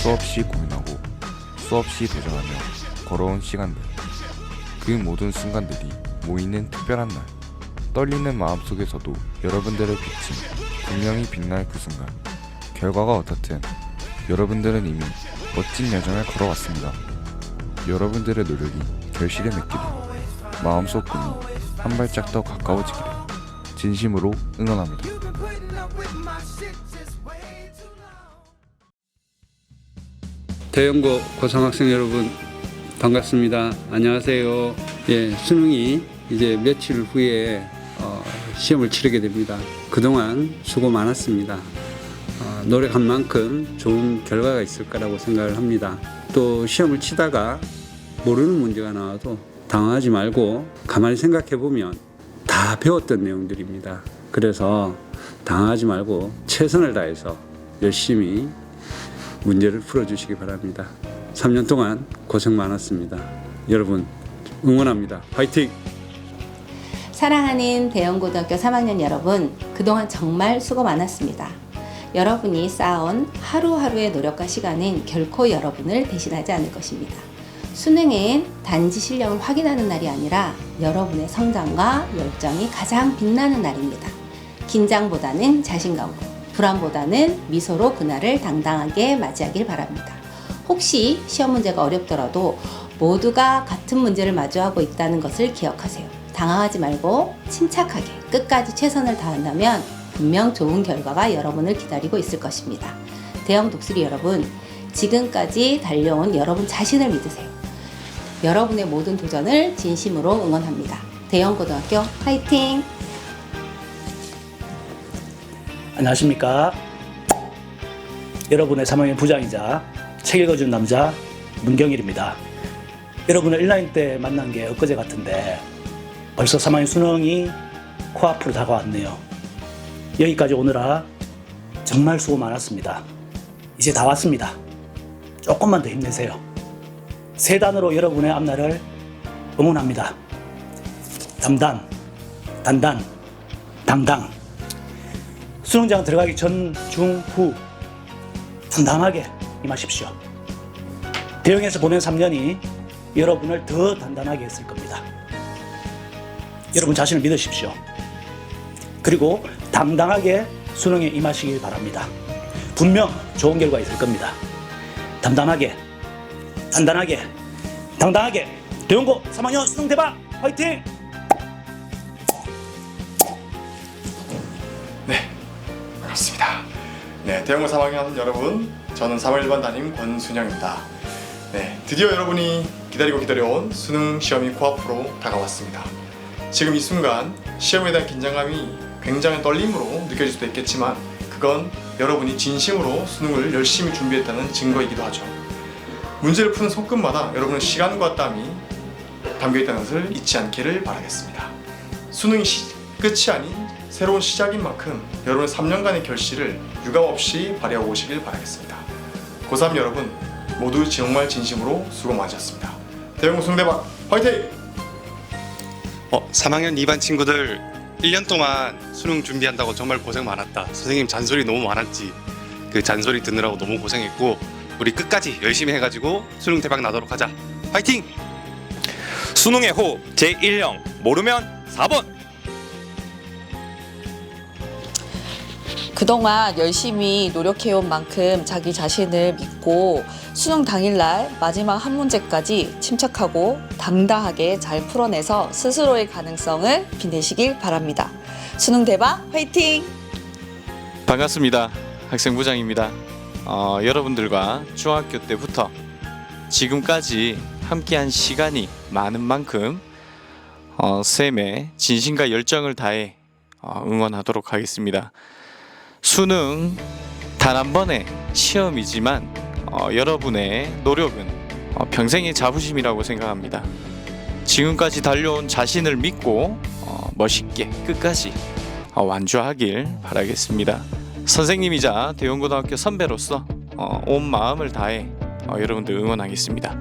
수없이 고민하고 수없이 도전하며 걸어온 시간들. 그 모든 순간들이 모이는 특별한 날. 떨리는 마음 속에서도 여러분들의 빛이 분명히 빛날 그 순간. 결과가 어떻든 여러분들은 이미 멋진 여정을 걸어왔습니다. 여러분들의 노력이 결실에 맺기를. 마음속 꿈이 한 발짝 더 가까워지기를 진심으로 응원합니다 대연고 고등학생 여러분 반갑습니다. 안녕하세요. 예, 수능이 이제 며칠 후에 어, 시험을 치르게 됩니다. 그동안 수고 많았습니다. 어, 노력한 만큼 좋은 결과가 있을 거라고 생각을 합니다. 또 시험을 치다가 모르는 문제가 나와도 당황하지 말고 가만히 생각해 보면 다 배웠던 내용들입니다. 그래서 당황하지 말고 최선을 다해서 열심히 문제를 풀어주시기 바랍니다. 3년 동안 고생 많았습니다. 여러분 응원합니다. 화이팅! 사랑하는 대영고등학교 3학년 여러분, 그동안 정말 수고 많았습니다. 여러분이 쌓아온 하루하루의 노력과 시간은 결코 여러분을 대신하지 않을 것입니다. 수능은 단지 실력을 확인하는 날이 아니라 여러분의 성장과 열정이 가장 빛나는 날입니다. 긴장보다는 자신감으로, 불안보다는 미소로 그날을 당당하게 맞이하길 바랍니다. 혹시 시험 문제가 어렵더라도 모두가 같은 문제를 마주하고 있다는 것을 기억하세요. 당황하지 말고 침착하게 끝까지 최선을 다한다면 분명 좋은 결과가 여러분을 기다리고 있을 것입니다. 대형 독수리 여러분, 지금까지 달려온 여러분 자신을 믿으세요. 여러분의 모든 도전을 진심으로 응원합니다. 대형 고등학교 화이팅! 안녕하십니까. 여러분의 3학년 부장이자 책 읽어준 남자 문경일입니다. 여러분을 1라인 때 만난 게 엊그제 같은데 벌써 3학년 수능이 코앞으로 다가왔네요. 여기까지 오느라 정말 수고 많았습니다. 이제 다 왔습니다. 조금만 더 힘내세요. 세 단어로 여러분의 앞날을 응원합니다. 담담, 단단, 당당. 수능장 들어가기 전, 중, 후 단단하게 임하십시오. 대형에서 보낸 3년이 여러분을 더 단단하게 했을 겁니다. 여러분 자신을 믿으십시오. 그리고 당당하게 수능에 임하시길 바랍니다. 분명 좋은 결과 있을 겁니다. 담담하게, 단단하게, 당당하게 대형고 3학년 수능 대박 화이팅! 반갑습니다. 네, 대형고 3학년 여러분, 저는 3월 1반 담임 권순영입니다. 네, 드디어 여러분이 기다리고 기다려온 수능 시험이 코앞으로 다가왔습니다. 지금 이 순간 시험에 대한 긴장감이 굉장한 떨림으로 느껴질 수도 있겠지만 그건 여러분이 진심으로 수능을 열심히 준비했다는 증거이기도 하죠. 문제를 푸는 손끝마다 여러분의 시간과 땀이 담겨 있다는 것을 잊지 않기를 바라겠습니다. 수능이 시- 끝이 아닌 새로운 시작인 만큼 여러분의 3년간의 결실을 유감 없이 발휘하고 오시길 바라겠습니다. 고3 여러분 모두 정말 진심으로 수고 많으셨습니다. 대형고 수능대박 화이팅! 어, 3학년 2반 친구들 1년 동안 수능 준비한다고 정말 고생 많았다. 선생님 잔소리 너무 많았지. 그 잔소리 듣느라고 너무 고생했고 우리 끝까지 열심히 해가지고 수능 대박 나도록 하자. 화이팅! 수능의 호흡 제1형 모르면 4번 그동안 열심히 노력해온 만큼 자기 자신을 믿고 수능 당일날 마지막 한 문제까지 침착하고 당당하게 잘 풀어내서 스스로의 가능성을 빛내시길 바랍니다. 수능 대박 화이팅! 반갑습니다 학생부장입니다 어, 여러분들과 중학교 때부터 지금까지 함께한 시간이 많은 만큼 어, 쌤의 진심과 열정을 다해 어, 응원하도록 하겠습니다 수능 단 한 번의 시험이지만 어, 여러분의 노력은 어, 평생의 자부심이라고 생각합니다 지금까지 달려온 자신을 믿고 어, 멋있게 끝까지 어, 완주하길 바라겠습니다. 선생님이자 대원고등학교 선배로서 어, 온 마음을 다해 어, 여러분들 응원하겠습니다.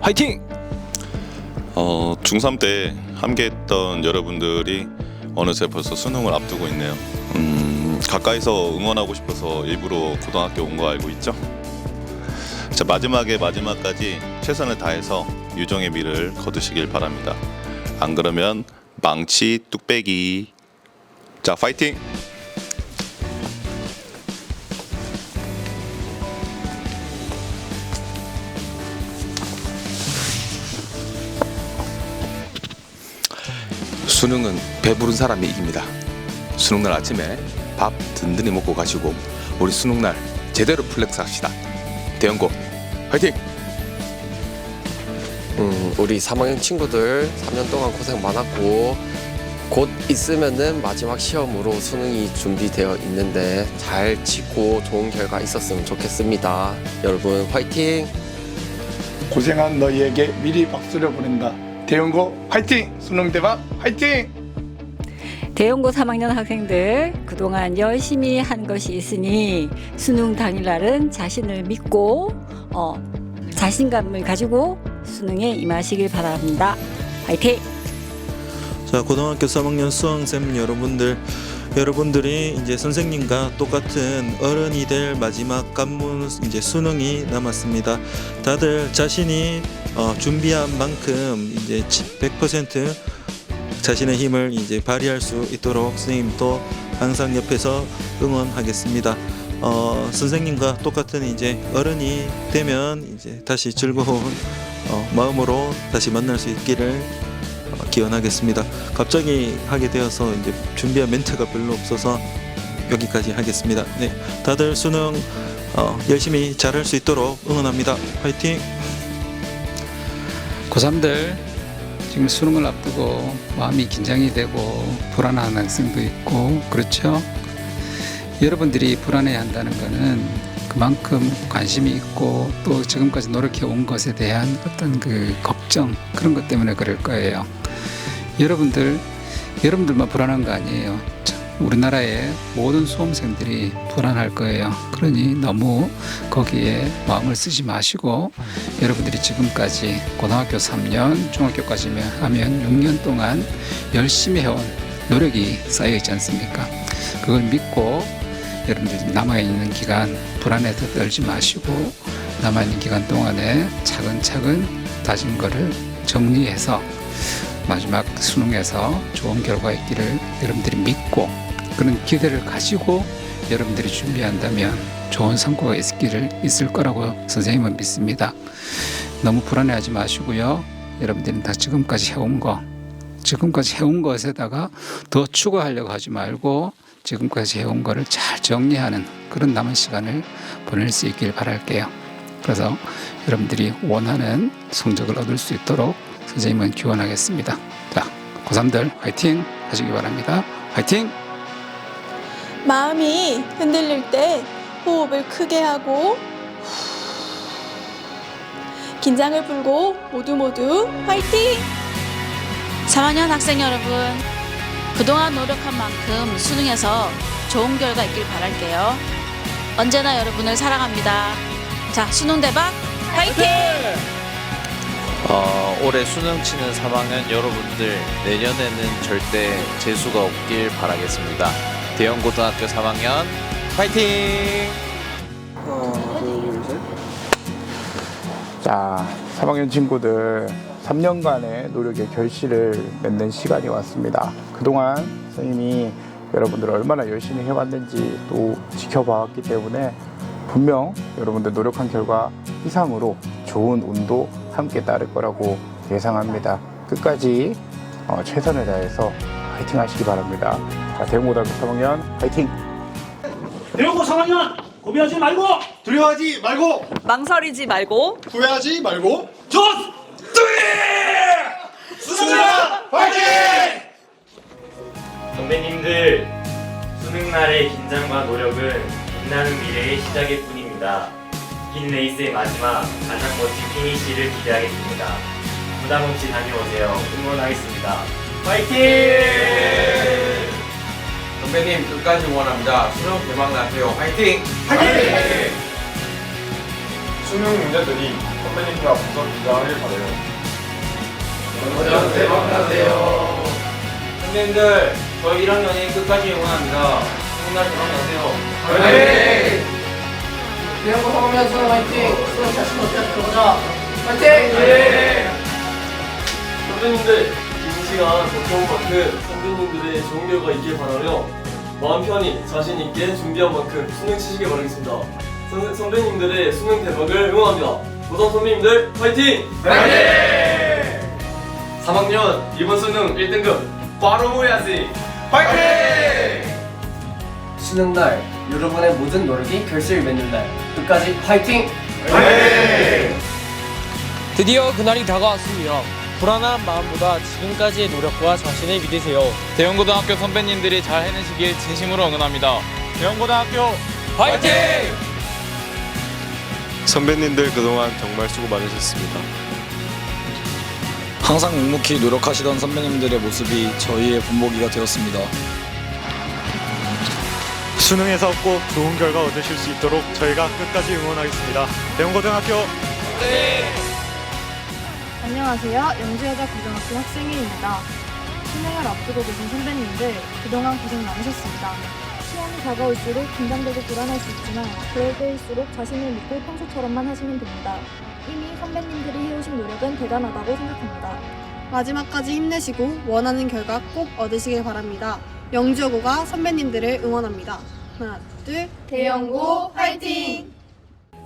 화이팅! 어, 중3 때 함께했던 여러분들이 어느새 벌써 수능을 앞두고 있네요. 음, 가까이서 응원하고 싶어서 일부러 고등학교 온 거 알고 있죠? 자, 마지막에 마지막까지 최선을 다해서 유종의 미를 거두시길 바랍니다. 안 그러면 망치 뚝배기. 자, 파이팅! 수능은 배부른 사람이 이깁니다. 수능날 아침에 밥 든든히 먹고 가시고 우리 수능날 제대로 플렉스 합시다. 대연고 화이팅! 음, 우리 3학년 친구들 3년 동안 고생 많았고 곧 있으면은 마지막 시험으로 수능이 준비되어 있는데 잘 치고 좋은 결과 있었으면 좋겠습니다. 여러분 화이팅! 고생한 너희에게 미리 박수를 보낸다. 대원고 화이팅! 수능 대박 화이팅! 대용고 3학년 학생들 그동안 열심히 한 것이 있으니 수능 당일날은 자신을 믿고 어, 자신감을 가지고 수능에 임하시길 바랍니다. 화이팅! 자, 고등학교 3학년 수험생 여러분들, 여러분들이 이제 선생님과 똑같은 어른이 될 마지막 관문 이제 수능이 남았습니다. 다들 자신이 어, 준비한 만큼 이제 100% 자신의 힘을 이제 발휘할 수 있도록 선생님도 항상 옆에서 응원하겠습니다. 어, 선생님과 똑같은 이제 어른이 되면 이제 다시 즐거운 어, 마음으로 다시 만날 수 있기를 어, 기원하겠습니다. 갑자기 하게 되어서 이제 준비한 멘트가 별로 없어서 여기까지 하겠습니다. 네, 다들 수능 어, 열심히 잘할 수 있도록 응원합니다. 화이팅! 고3들 지금 수능을 앞두고 마음이 긴장이 되고 불안한 학생도 있고 그렇죠. 여러분들이 불안해 한다는 것은 그만큼 관심이 있고 또 지금까지 노력해 온 것에 대한 어떤 그 걱정 그런 것 때문에 그럴 거예요. 여러분들 여러분들만 불안한 거 아니에요. 참, 우리나라의 모든 수험생들이 불안할 거예요. 그러니 너무 거기에 마음을 쓰지 마시고 여러분들이 지금까지 고등학교 3년, 중학교까지 하면 6년 동안 열심히 해온 노력이 쌓여 있지 않습니까? 그걸 믿고 여러분들이 남아있는 기간 불안해서 떨지 마시고 남아있는 기간 동안에 차근차근 다진 거를 정리해서 마지막 수능에서 좋은 결과 있기를 여러분들이 믿고 그런 기대를 가지고 여러분들이 준비한다면 좋은 성과가 있기를 있을 거라고 선생님은 믿습니다. 너무 불안해하지 마시고요. 여러분들은 다 지금까지 해온 거, 지금까지 해온 것에다가 더 추가하려고 하지 말고 지금까지 해온 거를 잘 정리하는 그런 남은 시간을 보낼 수 있길 바랄게요. 그래서 여러분들이 원하는 성적을 얻을 수 있도록 선생님은 기원하겠습니다. 자, 고3들 화이팅 하시기 바랍니다. 화이팅! 마음이 흔들릴 때 호흡을 크게 하고 긴장을 풀고 모두 모두 화이팅! 3학년 학생 여러분, 그동안 노력한 만큼 수능에서 좋은 결과 있길 바랄게요. 언제나 여러분을 사랑합니다. 자, 수능 대박 화이팅! 어, 올해 수능 치는 3학년 여러분들 내년에는 절대 재수가 없길 바라겠습니다. 대형 고등학교 3학년 파이팅! 자, 3학년 친구들 3년간의 노력의 결실을 맺는 시간이 왔습니다. 그동안 선생님이 여러분들 얼마나 열심히 해왔는지 또 지켜봐왔기 때문에 분명 여러분들 노력한 결과 이상으로 좋은 운도 함께 따를 거라고 예상합니다. 끝까지 어, 최선을 다해서 화이팅 하시기 바랍니다. 자, 대웅고등학교 3학년 화이팅! 대용고 3학년 고민하지 말고 두려워하지 말고 망설이지 말고 후회하지 말고 전 선배님들, 수능 날의 긴장과 노력은 빛나는 미래의 시작일 뿐입니다. 긴 레이스의 마지막 가장 멋진 피니쉬를 기대하겠습니다. 부담 없이 다녀오세요. 응원하겠습니다. 파이팅! 선배님 끝까지 응원합니다. 수능 대박 나세요. 화이팅! 수능 문제들이 선배님과 부서 기자하길 바래요. 선배님들 저희 1학년이 끝까지 응원합니다. 수능날 대박 나세요. 대형고 3학년 수능 화이팅! 수능 잘 치면 어떻게 들어보자! 화이팅! 선배님들 긴 시간 버텨온 만큼 선배님들의 좋은 결과 있길 바라며 마음 편히 자신 있게 준비한 만큼 수능 치시길 바라겠습니다. 선, 선배님들의 수능 대박을 응원합니다. 고삼 선배님들 화이팅! 화이팅! 3학년 이번 수능 1등급 바로 모여야지! 화이팅! 수능 날 여러분의 모든 노력이 결실을 맺는 날 끝까지 화이팅! 드디어 그날이 다가왔습니다. 불안한 마음보다 지금까지의 노력과 자신을 믿으세요. 대형고등학교 선배님들이 잘 해내시길 진심으로 응원합니다. 대형고등학교 화이팅! 선배님들 그동안 정말 수고 많으셨습니다. 항상 묵묵히 노력하시던 선배님들의 모습이 저희의 본보기가 되었습니다. 수능에서 꼭 좋은 결과 얻으실 수 있도록 저희가 끝까지 응원하겠습니다. 대원고등학교 안녕하세요. 영주여자 고등학교 학생회입니다. 수능을 앞두고 계신 선배님들 그동안 고생 많으셨습니다. 시험이 다가올수록 긴장되고 불안할 수 있지만 그럴 때일수록 자신을 믿고 평소처럼만 하시면 됩니다. 이미 선배님들이 해오신 노력은 대단하다고 생각합니다. 마지막까지 힘내시고 원하는 결과 꼭 얻으시길 바랍니다. 영주여고가 선배님들을 응원합니다. 하나, 둘. 대영고 화이팅!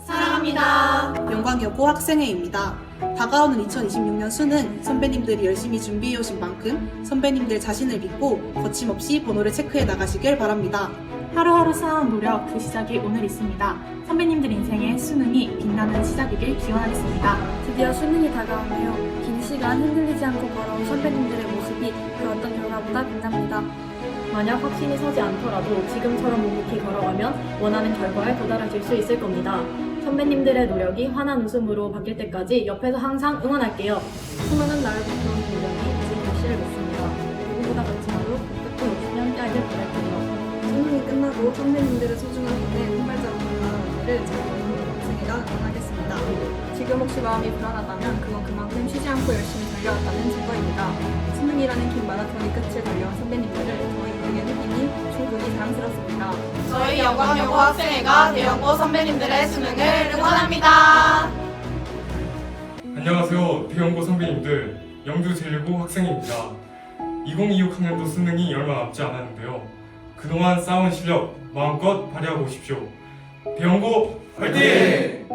사랑합니다. 영광여고 학생회입니다. 다가오는 2026년 수능 선배님들이 열심히 준비해 오신 만큼 선배님들 자신을 믿고 거침없이 번호를 체크해 나가시길 바랍니다. 하루하루 쌓아온 노력 그 시작이 오늘 있습니다. 선배님들 인생의 수능이 빛나는 시작이길 기원하겠습니다. 드디어 수능이 다가오네요. 긴 시간 흔들리지 않고 걸어온 선배님들의 모습이 그 어떤 결과보다 빛납니다. 만약 확신이 서지 않더라도 지금처럼 묵묵히 걸어가면 원하는 결과에 도달하실 수 있을 겁니다. 선배님들의 노력이 환한 웃음으로 바뀔 때까지 옆에서 항상 응원할게요. 수많은 나를 바꾸는 노력이 이제 결실을 맺습니다. 누구보다 같이 하루 끝도 없으면 짧게 보낼 뿐이요. 수능이 끝나고 선배님들의 소중한 분에 한 발자국 나아가기를 잘 이루는 학생회가 응원하겠습니다. 지금 혹시 마음이 불안하다면 그건 그만큼 쉬지 않고 열심히 달려왔다는 증거입니다. 수능이라는 긴 마라톤이 끝을 달려온 선배님들을 저희에게는 이미 충분히 자랑스럽습니다. 영광여고 학생회가 대영고 선배님들의 수능을 응원합니다. 안녕하세요. 대형고 선배님들, 영주 제1고 학생입니다. 2026 학년도 수능이 얼마 남지 않았는데요. 그동안 쌓아온 실력 마음껏 발휘하고 오십시오. 대형고 화이팅!